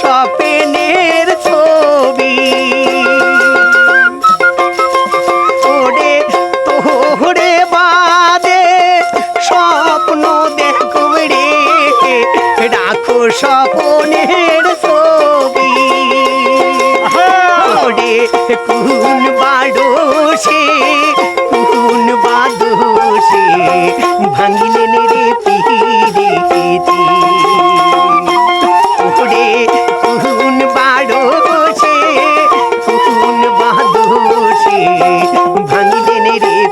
স্বপ্নের ছবি। ওরে তোরে বাদে স্বপ্ন দেখবে রে। রাখো স্বপ্ন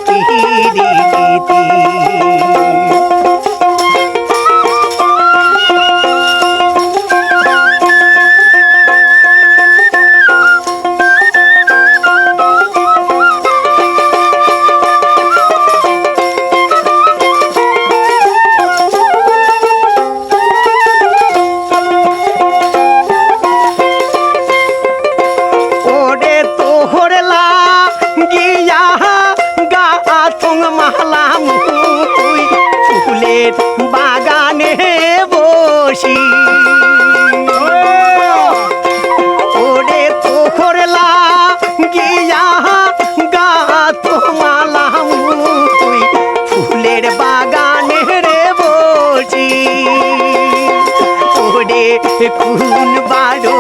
ही কোন বারো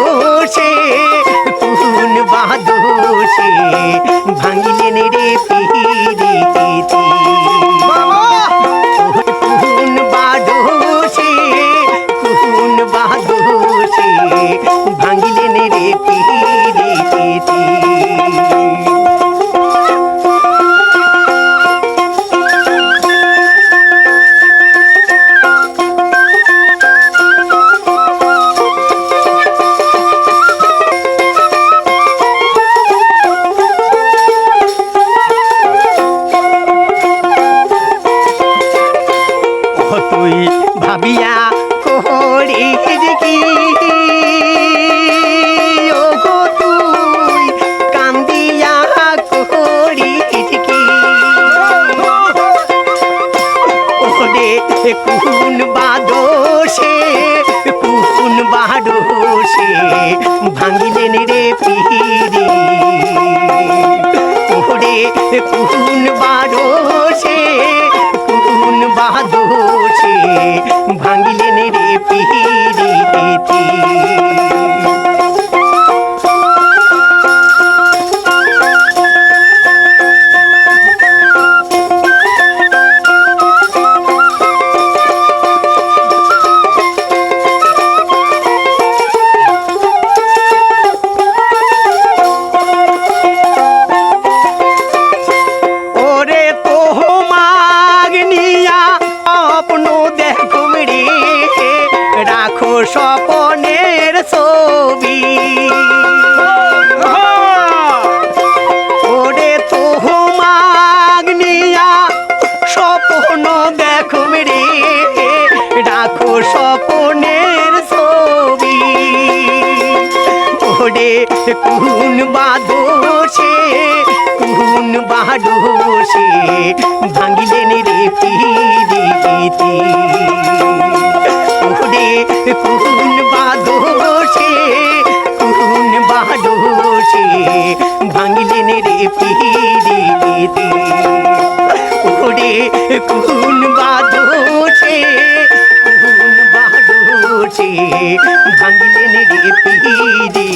ওরে কোন বারোসে কোন বাদোসে ভাঙিলেন রে পিড়িতে স্বপনের ছবি। ওরে তো মাগনিয়া স্বপ্ন দেখো রে, ডাকো স্বপনের ছবি। ওরে কোন বাদোষে কোন বাদোষে ভাঙিলেন রে পিড়ি দিদি ওরে কোন বাদছে কোন বাদছে ভাঙিলেন রে পিড়ি।